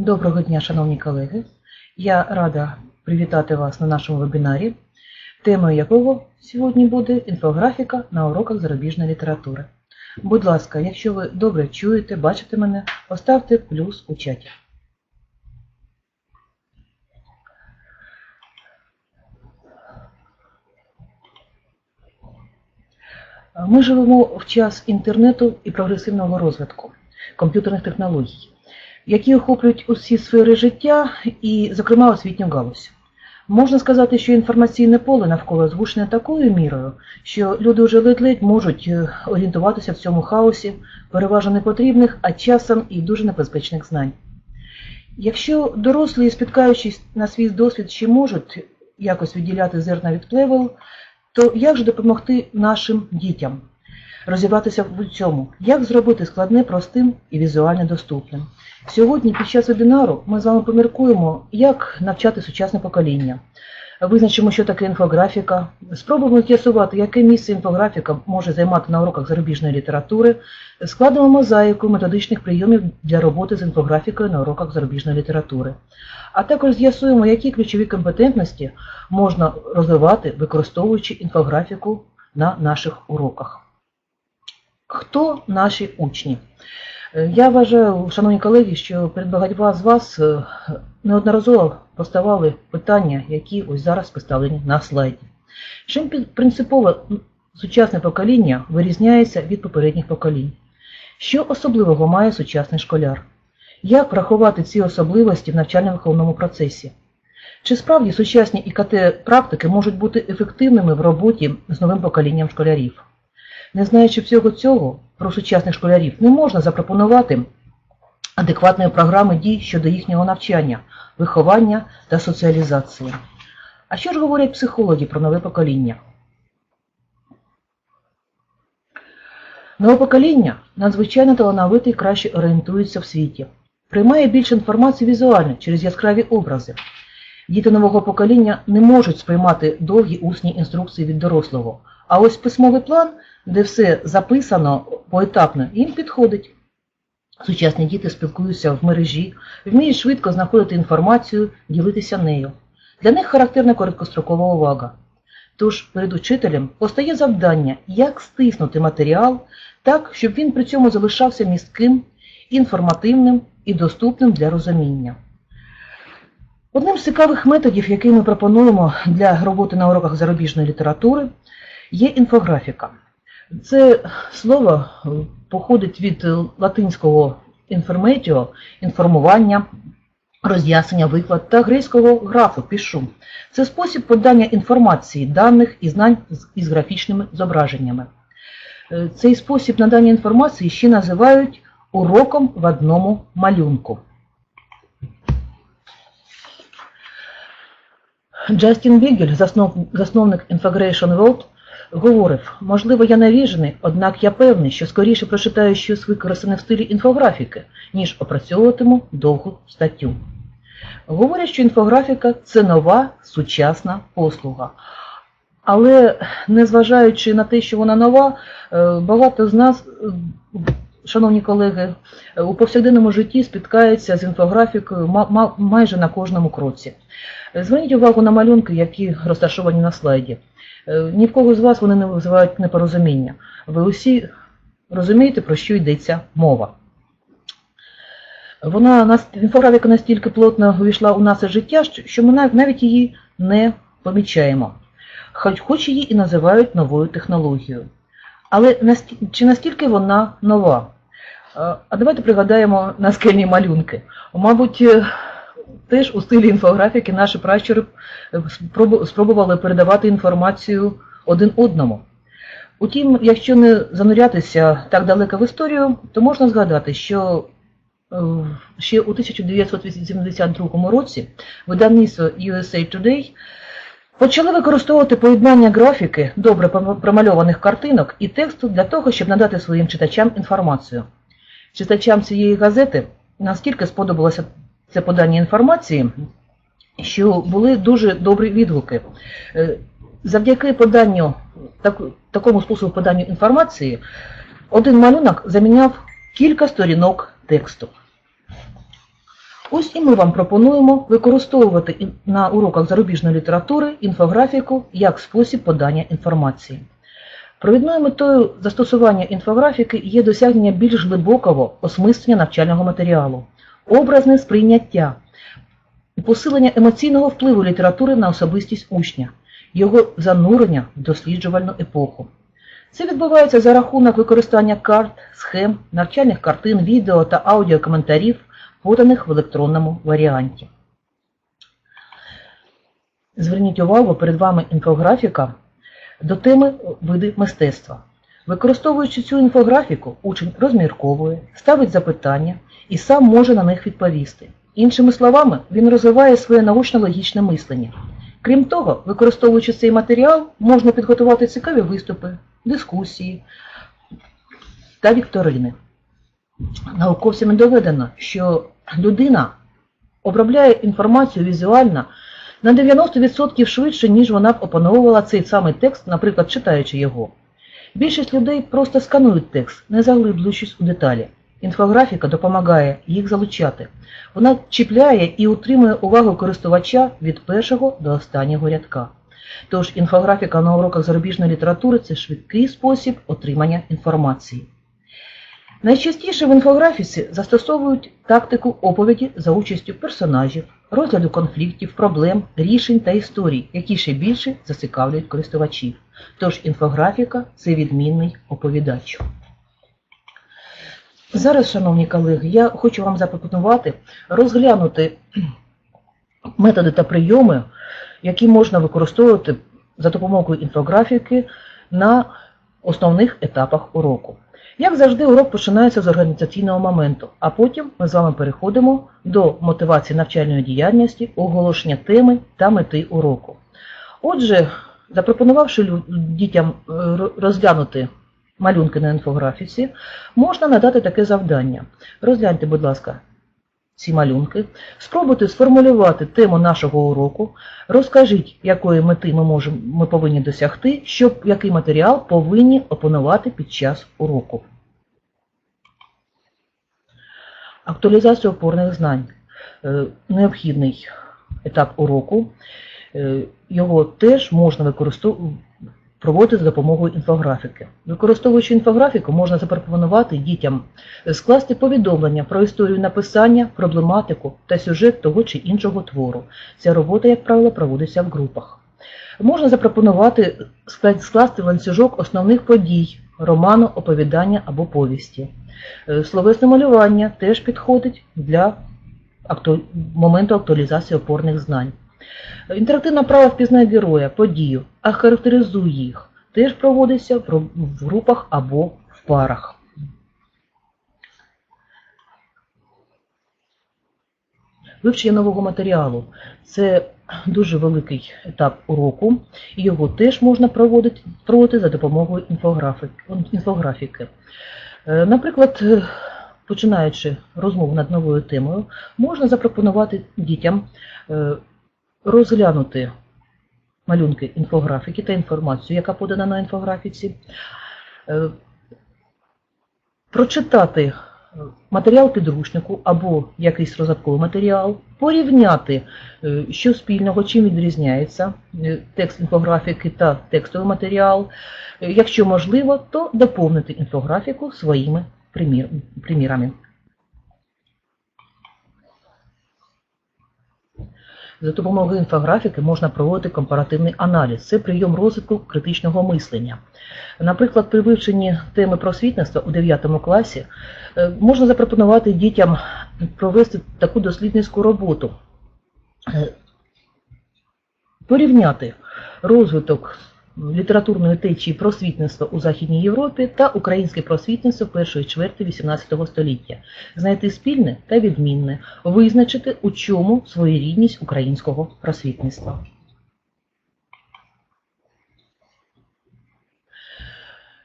Доброго дня, шановні колеги. Я рада привітати вас на нашому вебінарі, темою якого сьогодні буде інфографіка на уроках зарубіжної літератури. Будь ласка, якщо ви добре чуєте, бачите мене, поставте плюс у чаті. Ми живемо в час інтернету і прогресивного розвитку комп'ютерних технологій, які охоплюють усі сфери життя і, зокрема, освітню галузь. Можна сказати, що інформаційне поле навколо згушене такою мірою, що люди вже ледь-ледь можуть е, орієнтуватися в цьому хаосі, переважно непотрібних, а часом і дуже небезпечних знань. Якщо дорослі, спіткаючись на свій досвід, ще можуть якось відділяти зерна від плевел, то як же допомогти нашим дітям розібратися в цьому? Як зробити складне простим і візуально доступним? Сьогодні під час вебінару ми з вами поміркуємо, як навчати сучасне покоління. Визначимо, що таке інфографіка, спробуємо з'ясувати, яке місце інфографіка може займати на уроках зарубіжної літератури, складемо мозаїку методичних прийомів для роботи з інфографікою на уроках зарубіжної літератури. А також з'ясуємо, які ключові компетентності можна розвивати, використовуючи інфографіку на наших уроках. Хто наші учні? Е, Я вважаю, шановні колеги, що перед багатьма з вас е, неодноразово поставали питання, які ось зараз поставлені на слайді. Чим принципово сучасне покоління вирізняється від попередніх поколінь? Що особливого має сучасний школяр? Як врахувати ці особливості в навчально-виховному процесі? Чи справді сучасні ІКТ-практики можуть бути ефективними в роботі з новим поколінням школярів? Не знаючи всього цього про сучасних школярів, не можна запропонувати адекватної програми дій щодо їхнього навчання, виховання та соціалізації. А що ж говорять психологи про нове покоління? Нове покоління надзвичайно талановите і краще орієнтується в світі. Приймає більше інформації візуально через яскраві образи. Діти нового покоління не можуть сприймати довгі усні інструкції від дорослого. А ось письмовий план, де все записано поетапно, їм підходить. Сучасні діти спілкуються в мережі, вміють швидко знаходити інформацію, ділитися нею. Для них характерна короткострокова увага. Тож перед учителем постає завдання, як стиснути матеріал так, щоб він при цьому залишався містким, інформативним і доступним для розуміння. Одним з цікавих методів, який ми пропонуємо для роботи на уроках зарубіжної літератури, є інфографіка. Це слово походить від латинського інформетіо, інформування, роз'яснення, виклад та грецького графу пішу. Це спосіб подання інформації, даних і знань із графічними зображеннями. Е, Цей спосіб надання інформації ще називають уроком в одному малюнку. Джастін Бігель, засновник Infogration World, говорив, можливо, я навіжений, однак я певний, що скоріше прочитаю щось використане в стилі інфографіки, ніж опрацьовуватиму довгу статтю. Говорять, що інфографіка це нова сучасна послуга. Але незважаючи на те, що вона нова, е, багато з нас, е, шановні колеги, е, у повсякденному житті спіткаються з інфографікою ма- ма- майже на кожному кроці. Зверніть увагу на малюнки, які розташовані на слайді. Е, Ні в кого з вас вони не визивають непорозуміння. Ви усі розумієте, про що йдеться мова. Вона інфографіка настільки плотно увійшла у наше життя, що- ми навіть її не помічаємо. Хоч, хоч її і називають новою технологією. Але чи настільки вона нова? Е, А давайте пригадаємо наскельні малюнки. Мабуть, е, теж у стилі інфографіки наші пращури е, спробували передавати інформацію один одному. Утім, якщо не занурятися так далеко в історію, то можна згадати, що е, ще у 1982 році видавництво USA Today почали використовувати поєднання графіки добре промальованих картинок і тексту для того, щоб надати своїм читачам інформацію. Читачам цієї газети наскільки сподобалося це подання інформації, що були дуже добрі відгуки. Е, Завдяки поданню так, такому способу подання інформації один малюнок заміняв кілька сторінок тексту. Ось і ми вам пропонуємо використовувати на уроках зарубіжної літератури інфографіку як спосіб подання інформації. Провідною метою застосування інфографіки є досягнення більш глибокого осмислення навчального матеріалу, образне сприйняття посилення емоційного впливу літератури на особистість учня, його занурення в досліджувальну епоху. Це відбувається за рахунок використання карт, схем, навчальних картин, відео та аудіокоментарів, поданих в електронному варіанті. Зверніть увагу, перед вами інфографіка до теми види мистецтва. Використовуючи цю інфографіку, учень розмірковує, ставить запитання і сам може на них відповісти. Іншими словами, він розвиває своє научно-логічне мислення. Крім того, використовуючи цей матеріал, можна підготувати цікаві виступи, дискусії та вікторини. Науковцями доведено, що людина обробляє інформацію візуально на 90% швидше, ніж вона б опановувала цей самий текст, наприклад, читаючи його. Більшість людей просто сканують текст, не заглиблюючись у деталі. Інфографіка допомагає їх залучати. Вона чіпляє і утримує увагу користувача від першого до останнього рядка. Тож інфографіка на уроках зарубіжної літератури це швидкий спосіб отримання інформації. Найчастіше в інфографіці застосовують тактику оповіді за участю персонажів, розгляду конфліктів, проблем, рішень та історій, які ще більше зацікавлюють користувачів. Тож інфографіка це відмінний оповідач. Зараз, шановні колеги, я хочу вам запропонувати розглянути методи та прийоми, які можна використовувати за допомогою інфографіки на основних етапах уроку. Як завжди, урок починається з організаційного моменту, а потім ми з вами переходимо до мотивації навчальної діяльності, оголошення теми та мети уроку. Отже, запропонувавши дітям е, розглянути малюнки на інфографіці, можна надати таке завдання. Розгляньте, будь ласка, ці малюнки, спробуйте сформулювати тему нашого уроку, розкажіть, якої мети ми, можемо, ми повинні досягти, щоб який матеріал повинні опанувати під час уроку. Актуалізація опорних знань Е, необхідний етап уроку. Е, Його теж можна проводити за допомогою інфографіки. Використовуючи інфографіку, можна запропонувати дітям скласти повідомлення про історію написання, проблематику та сюжет того чи іншого твору. Ця робота, як правило, проводиться в групах. Можна запропонувати скласти ланцюжок основних подій, роману, оповідання або повісті. Е, Словесне малювання теж підходить для моменту актуалізації опорних знань. Інтерактивна права впізнає героя, подію, а характеризуй їх. Теж проводиться в групах або в парах. Вивчення нового матеріалу це дуже великий етап уроку, його теж можна проводити, проводити за допомогою інфографіки. Е, Наприклад, е, починаючи розмову над новою темою, можна запропонувати дітям е, розглянути малюнки інфографіки та інформацію, яка подана на інфографіці, е, прочитати е, матеріал підручнику або якийсь розвитковий матеріал, порівняти, е, що спільного, чим відрізняється текст інфографіки та текстовий матеріал. Якщо можливо, то доповнити інфографіку своїми примірами. За допомогою інфографіки можна проводити компаративний аналіз. Це прийом розвитку критичного мислення. Наприклад, при вивченні теми просвітництва у 9 класі е, можна запропонувати дітям провести таку дослідницьку роботу, Е, порівняти розвиток літературної течії просвітництва у Західній Європі та українське просвітництво першої чверті XVIII століття, знайти спільне та відмінне, визначити, у чому своєрідність українського просвітництва.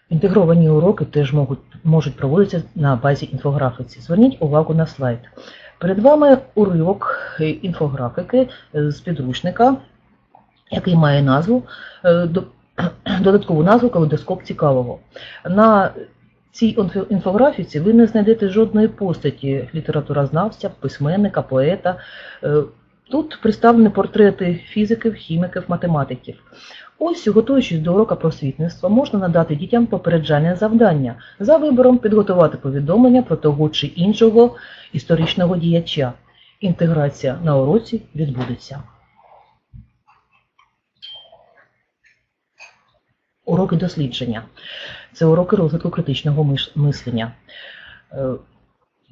Інтегровані уроки теж можуть, можуть проводитися на базі інфографіці. Зверніть увагу на слайд. Перед вами уривок інфографіки з підручника, який має назву, е, додаткову назву калейдоскоп цікавого. На цій інфографіці ви не знайдете жодної постаті літературознавця, письменника, поета. Е, Тут представлені портрети фізиків, хіміків, математиків. Ось, готуючись до урока просвітництва, можна надати дітям попереджальне завдання за вибором підготувати повідомлення про того чи іншого історичного діяча. Інтеграція на уроці відбудеться. Уроки дослідження. Це уроки розвитку критичного мислення. Е,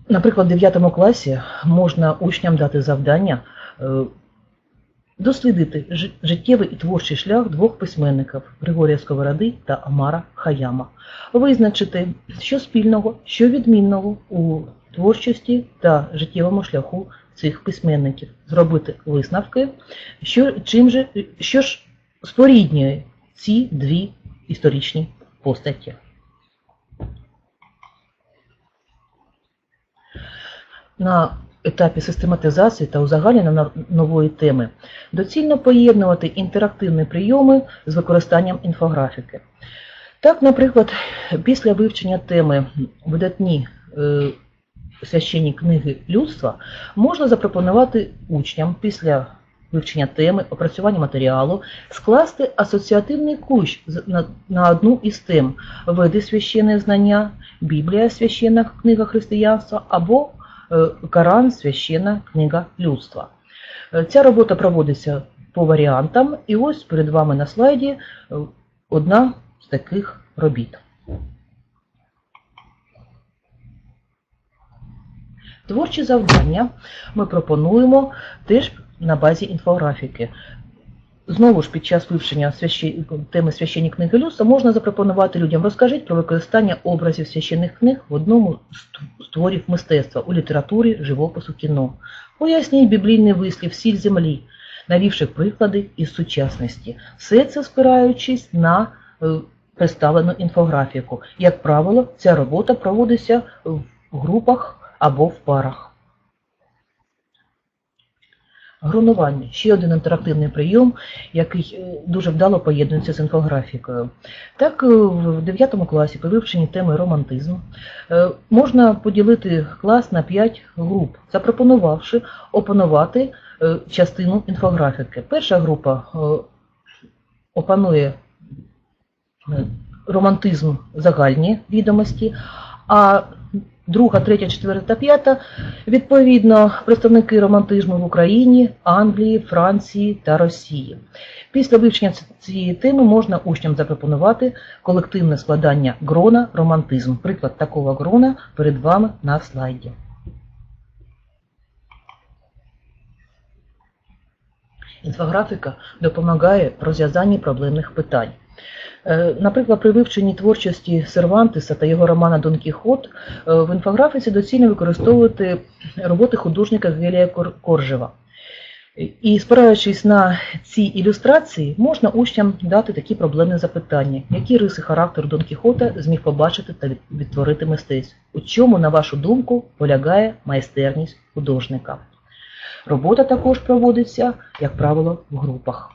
Наприклад, в 9 класі можна учням дати завдання е, дослідити життєвий і творчий шлях двох письменників Григорія Сковороди та Амара Хаяма, визначити, що спільного, що відмінного у творчості та життєвому шляху цих письменників, зробити висновки, що, чим же, що ж споріднює ці дві історичні постаті. На етапі систематизації та узагальнення нової теми доцільно поєднувати інтерактивні прийоми з використанням інфографіки. Так, наприклад, після вивчення теми видатні е, священні книги людства можна запропонувати учням після вивчення теми, опрацювання матеріалу, скласти асоціативний кущ на, одну із тем види священне знання, Біблія священна книга християнства або е, Коран священна книга людства. Е, Ця робота проводиться по варіантам, і ось перед вами на слайді е, одна з таких робіт. Творчі завдання ми пропонуємо теж на базі інфографіки. Знову ж під час вивчення теми священні книги людства можна запропонувати людям розкажіть про використання образів священних книг в одному з творів мистецтва у літературі, живопису, кіно. Поясніть біблійний вислів сіль землі, навівши приклади із сучасності. Все це спираючись на е, представлену інфографіку. Як правило, ця робота проводиться в групах або в парах. Грунування ще один інтерактивний прийом, який е, дуже вдало поєднується з інфографікою. Так, е, в 9 класі при вивченні теми романтизм е, можна поділити клас на 5 груп, запропонувавши опанувати частину інфографіки. Перша група опанує романтизм загальні відомості, а друга, третя, четверта та п'ята відповідно представники романтизму в Україні, Англії, Франції та Росії. Після вивчення цієї теми можна учням запропонувати колективне складання грона романтизм. Приклад такого грона перед вами на слайді. Інфографіка допомагає в розв'язанні проблемних питань. Е, Наприклад, при вивченні творчості Сервантеса та його романа Дон Кіхот е, в інфографіці доцільно використовувати роботи художника Гелія Кор- Коржева. І спираючись на ці ілюстрації, можна учням дати такі проблемні запитання, які риси характеру Дон Кіхота зміг побачити та відтворити мистець. У чому, на вашу думку, полягає майстерність художника? Робота також проводиться, як правило, в групах.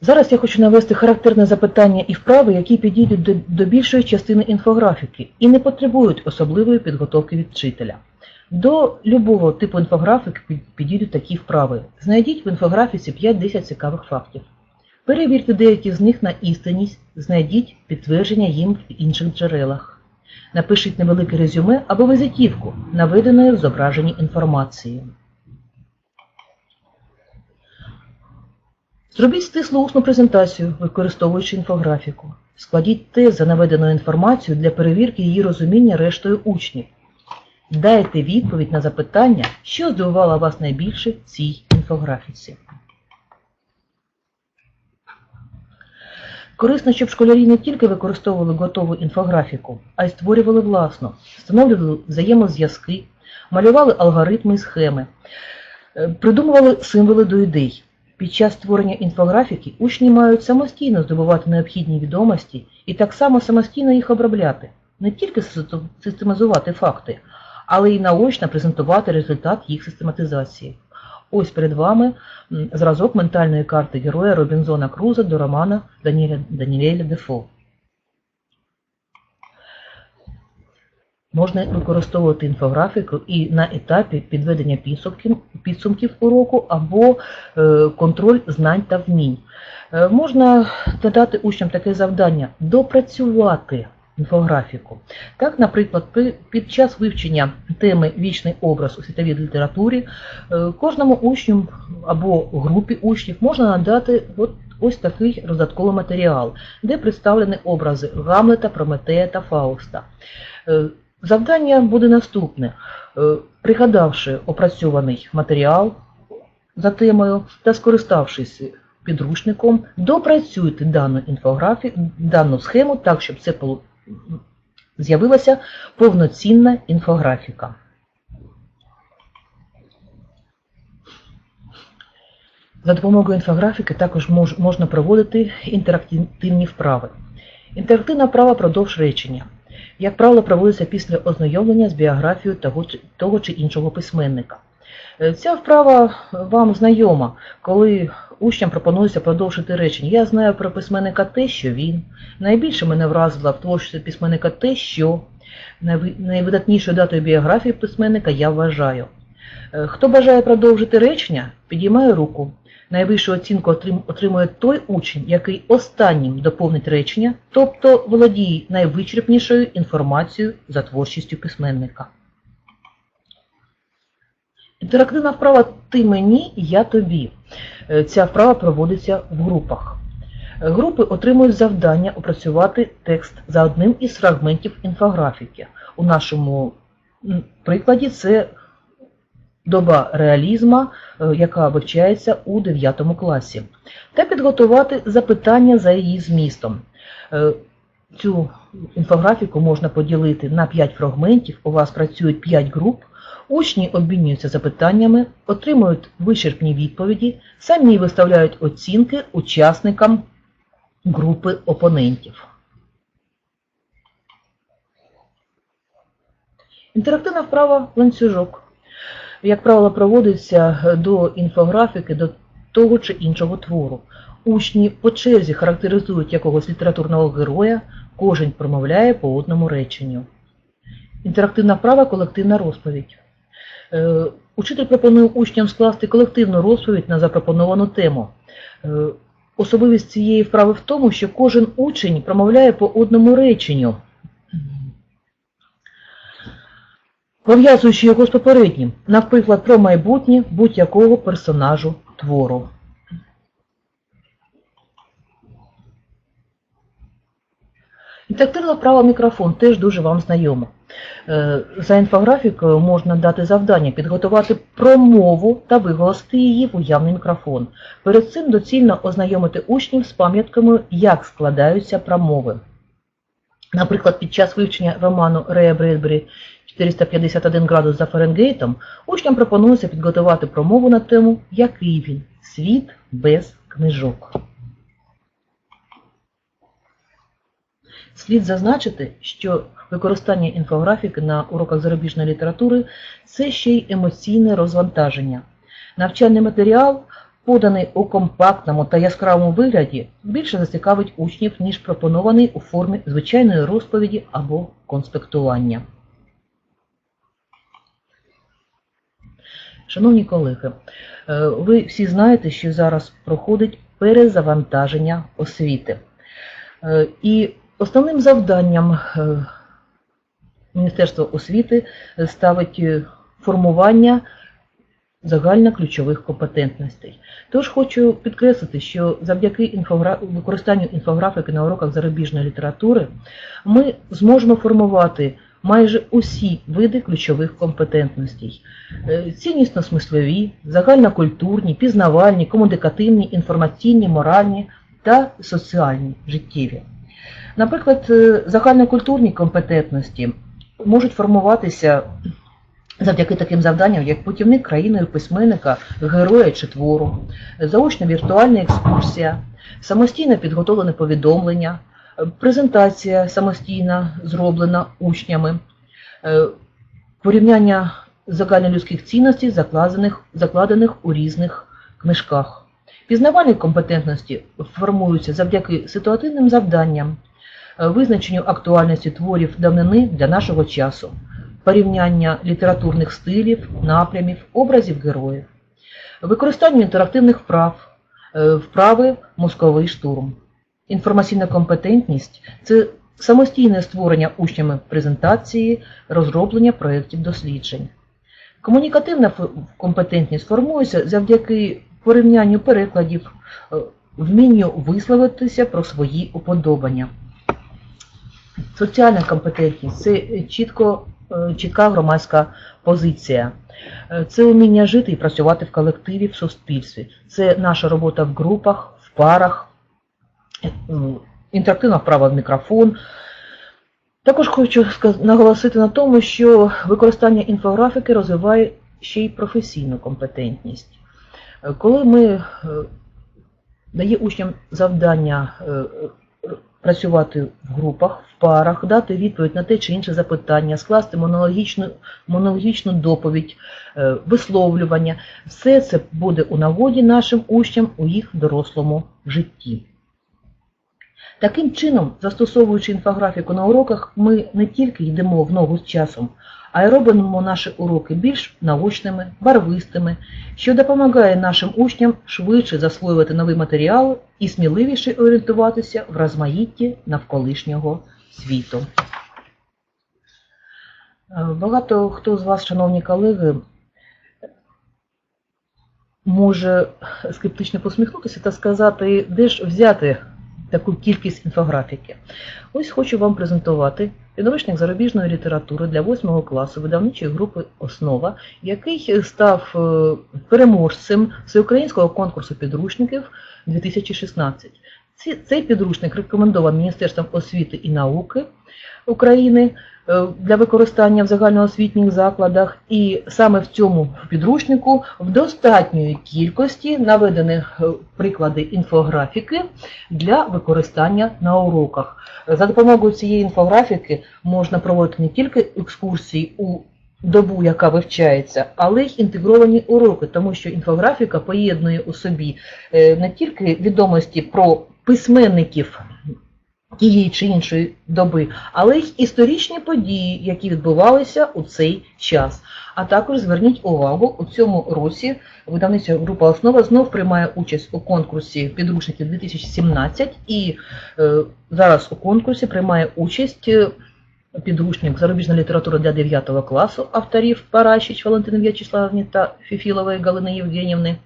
Зараз я хочу навести характерне запитання і вправи, які підійдуть до, до більшої частини інфографіки і не потребують особливої підготовки від вчителя. До любого типу інфографіки підійдуть такі вправи. Знайдіть в інфографіці 5-10 цікавих фактів. Перевірте деякі з них на істинність, знайдіть підтвердження їм в інших джерелах. Напишіть невелике резюме або визитівку, наведеної в зображенні інформації. Зробіть стислу усну презентацію, використовуючи інфографіку. Складіть тест за наведеною інформацією для перевірки її розуміння рештою учнів. Дайте відповідь на запитання, що здивувало вас найбільше в цій інфографіці. Корисно, щоб школярі не тільки використовували готову інфографіку, а й створювали власну, встановлювали взаємозв'язки, малювали алгоритми і схеми, е, придумували символи до ідей. Під час створення інфографіки учні мають самостійно здобувати необхідні відомості і так само самостійно їх обробляти, не тільки систем- систематизувати факти, але й наочно презентувати результат їх систематизації. Ось перед вами зразок ментальної карти героя Робінзона Круза до романа Даніеля Дефо. Можна використовувати інфографіку і на етапі підведення підсумків, уроку або е, контроль знань та вмінь. Е, можна надати учням таке завдання допрацювати інфографіку. Так, наприклад, під час вивчення теми Вічний образ у світовій літературі е, кожному учню або групі учнів можна надати от ось такий роздатковий матеріал, де представлені образи Гамлета, Прометея та Фауста. Завдання буде наступне. Е, Пригадавши опрацьований матеріал за темою та скориставшись підручником, допрацюйте дану інфографію, дану схему так, щоб це з'явилася повноцінна інфографіка. За допомогою інфографіки також можна проводити інтерактивні вправи. Інтерактивна вправа продовж речення. Як правило, проводиться після ознайомлення з біографією того, того чи іншого письменника. Е, Ця вправа вам знайома, коли учням пропонується продовжити речення. Я знаю про письменника те, що він. Найбільше мене вразило в творчості письменника те, що найвидатнішою датою біографії письменника я вважаю. Е, Хто бажає продовжити речення, підіймає руку. Найвищу оцінку отримує той учень, який останнім доповнить речення, тобто володіє найвичерпнішою інформацією за творчістю письменника. Інтерактивна вправа Ти мені, я тобі. Е, Ця вправа проводиться в групах. Е, Групи отримують завдання опрацювати текст за одним із фрагментів інфографіки. У нашому прикладі це доба реалізма, е, яка вивчається у 9 класі, та підготувати запитання за її змістом. Е, Цю інфографіку можна поділити на 5 фрагментів, у вас працюють 5 груп, учні обмінюються запитаннями, отримують вичерпні відповіді, самі виставляють оцінки учасникам групи опонентів. Інтерактивна вправа ланцюжок. Як правило, проводиться до інфографіки до того чи іншого твору. Учні по черзі характеризують якогось літературного героя, кожен промовляє по одному реченню. Інтерактивна вправа колективна розповідь. Е, Учитель пропонує учням скласти колективну розповідь на запропоновану тему. Е, Особливість цієї вправи в тому, що кожен учень промовляє по одному реченню, пов'язуючи його з попереднім, наприклад, про майбутнє будь-якого персонажу твору. Інтерактивна вправа мікрофон теж дуже вам знайома. Е, За інфографікою можна дати завдання підготувати промову та виголосити її в уявний мікрофон. Перед цим доцільно ознайомити учнів з пам'ятками, як складаються промови. Наприклад, під час вивчення роману Рея Бредбері 451 градус за Фаренгейтом учням пропонується підготувати промову на тему Який він? Світ без книжок. Слід зазначити, що використання інфографіки на уроках зарубіжної літератури це ще й емоційне розвантаження. Навчальний матеріал, поданий у компактному та яскравому вигляді, більше зацікавить учнів, ніж пропонований у формі звичайної розповіді або конспектування. Шановні колеги, е, ви всі знаєте, що зараз проходить перезавантаження освіти. Е, І основним завданням е, Міністерства освіти ставить формування загальноключових компетентностей. Тож хочу підкреслити, що завдяки інфогра... використанню інфографіки на уроках зарубіжної літератури ми зможемо формувати майже усі види ключових компетентностей. Е, Ціннісно-смислові, загальнокультурні, пізнавальні, комунікативні, інформаційні, моральні та соціальні життєві. Наприклад, е, загальнокультурні компетентності можуть формуватися завдяки таким завданням, як путівник країною письменника, героя чи твору, заочна віртуальна екскурсія, самостійно підготовлене повідомлення, презентація самостійно зроблена учнями, е, порівняння загальнолюдських цінностей, закладених, закладених у різних книжках. Пізнавальні компетентності формуються завдяки ситуативним завданням, е, визначенню актуальності творів давнини для нашого часу, порівняння літературних стилів, напрямів, образів героїв, використанню інтерактивних вправ, е, вправи мозковий штурм. Інформаційна компетентність це самостійне створення учнями презентації, розроблення проєктів досліджень. Комунікативна компетентність формується завдяки порівнянню перекладів, е, вмінню висловитися про свої уподобання. Соціальна компетентність це чітко, е, чітка громадська позиція. Е, Це вміння жити і працювати в колективі, в суспільстві. Це наша робота в групах, в парах, інтерактивна вправа в мікрофон. Також хочу наголосити на тому, що використання інфографіки розвиває ще й професійну компетентність. Е, Коли ми е, дає учням завдання е, працювати в групах, в парах, дати відповідь на те чи інше запитання, скласти монологічну, монологічну доповідь, висловлювання, все це буде у нагоді нашим учням у їх дорослому житті. Таким чином, застосовуючи інфографіку на уроках, ми не тільки йдемо в ногу з часом, а й робимо наші уроки більш наочними, барвистими, що допомагає нашим учням швидше засвоювати нові матеріали і сміливіше орієнтуватися в розмаїтті навколишнього світу. Е, Багато хто з вас, шановні колеги, може скептично посміхнутися та сказати, де ж взяти таку кількість інфографіки. Ось хочу вам презентувати підручник зарубіжної літератури для 8 класу видавничої групи Основа, який став е, переможцем всеукраїнського конкурсу підручників 2016. Цей підручник рекомендований Міністерством освіти і науки України для використання в загальноосвітніх закладах, і саме в цьому підручнику в достатньої кількості наведених е, приклади інфографіки для використання на уроках. За допомогою цієї інфографіки можна проводити не тільки екскурсії у добу, яка вивчається, але й інтегровані уроки, тому що інфографіка поєднує у собі е, не тільки відомості про письменників тієї чи іншої доби, але й історичні події, які відбувалися у цей час. А також зверніть увагу, у цьому році видавниця група Основа знов приймає участь у конкурсі підручників 2017 і е, зараз у конкурсі приймає участь е, підручник зарубіжна література для 9 класу авторів Паращич Валентини В'ячеславівні та Фіфілової Галини Євгенівни.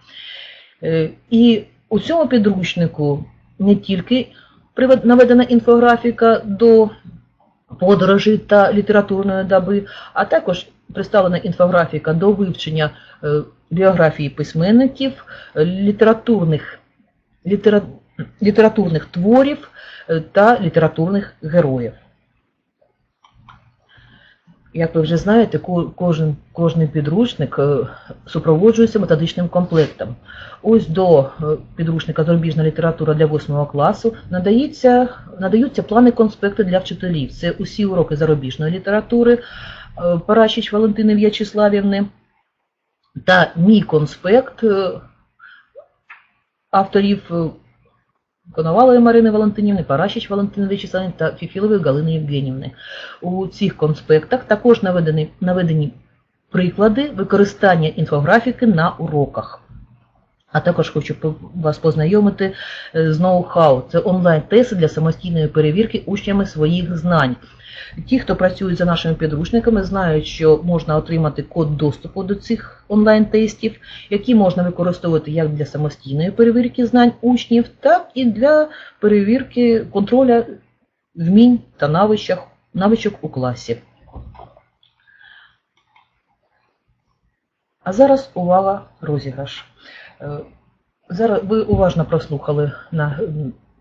Е, І у цьому підручнику не тільки наведена інфографіка до подорожі та літературної доби, а також представлена інфографіка до вивчення е, біографії письменників, е, літературних, літера, літературних творів е, та літературних героїв. Як ви вже знаєте, ко- кожен, підручник е, супроводжується методичним комплектом. Ось до е, підручника зарубіжна література для 8 класу надається, надаються плани конспекти для вчителів. Це усі уроки зарубіжної літератури е, Паращич Валентини В'ячеславівни та мій конспект авторів Коновалої Марини Валентинівни, Паращич Валентини В'ячеславівни та Фіфілової Галини Євгенівни. У цих конспектах також наведені, наведені приклади використання інфографіки на уроках. А також хочу вас познайомити е, з ноу-хау. Це онлайн-тести для самостійної перевірки учнями своїх знань. Ті, хто працюють за нашими підручниками, знають, що можна отримати код доступу до цих онлайн-тестів, які можна використовувати як для самостійної перевірки знань учнів, так і для перевірки контроля вмінь та навичок, навичок у класі. А зараз увага розіграш. Е, Зараз ви уважно прослухали на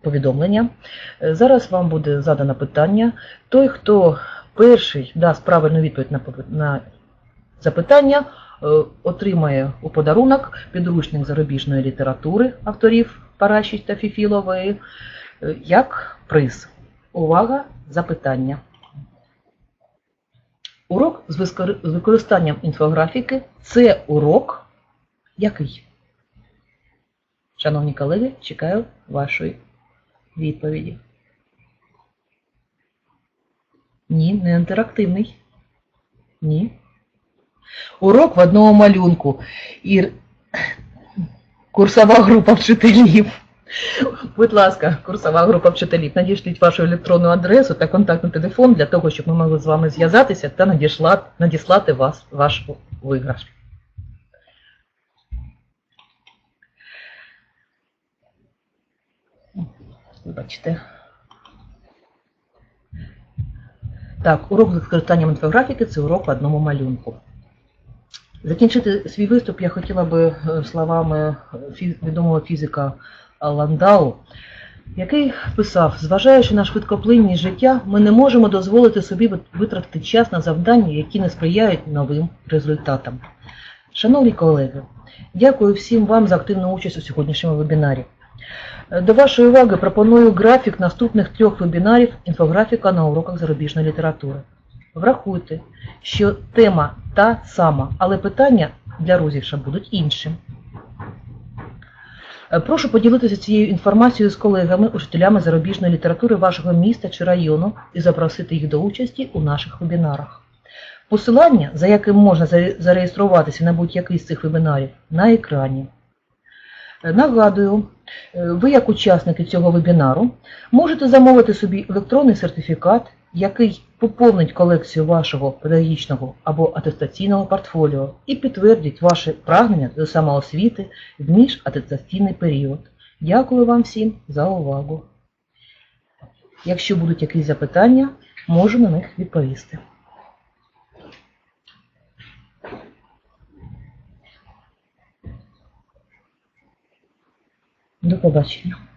повідомлення. Е, Зараз вам буде задано питання. Той, хто перший дасть правильну відповідь на, запитання, е, отримає у подарунок підручник зарубіжної літератури авторів Паращич та Фіфілової як приз. Увага, запитання. Урок з використанням інфографіки це урок який? Шановні колеги, чекаю вашої відповіді. Ні, не інтерактивний. Ні. Урок в одному малюнку. І курсова група вчителів. Будь ласка, курсова група вчителів, надішліть вашу електронну адресу та контактний телефон для того, щоб ми могли з вами зв'язатися та надіслати, вас, ваш виграш. Вибачте. Так, урок з використанням інфографіки це урок в одному малюнку. Закінчити свій виступ я хотіла би е, словами відомого фізика Ландау, який писав, зважаючи на швидкоплинність життя, ми не можемо дозволити собі витратити час на завдання, які не сприяють новим результатам. Шановні колеги, дякую всім вам за активну участь у сьогоднішньому вебінарі. До вашої уваги пропоную графік наступних трьох вебінарів інфографіка на уроках зарубіжної літератури. Врахуйте, що тема та сама, але питання для розіграша будуть іншим. Прошу поділитися цією інформацією з колегами, учителями зарубіжної літератури вашого міста чи району і запросити їх до участі у наших вебінарах. Посилання, за яким можна зареєструватися на будь-який з цих вебінарів, на екрані. Нагадую, е, ви як учасники цього вебінару можете замовити собі електронний сертифікат, який поповнить колекцію вашого педагогічного або атестаційного портфоліо і підтвердить ваше прагнення до самоосвіти в міжатестаційний період. Дякую вам всім за увагу. Якщо будуть якісь запитання, можу на них відповісти. До побачення.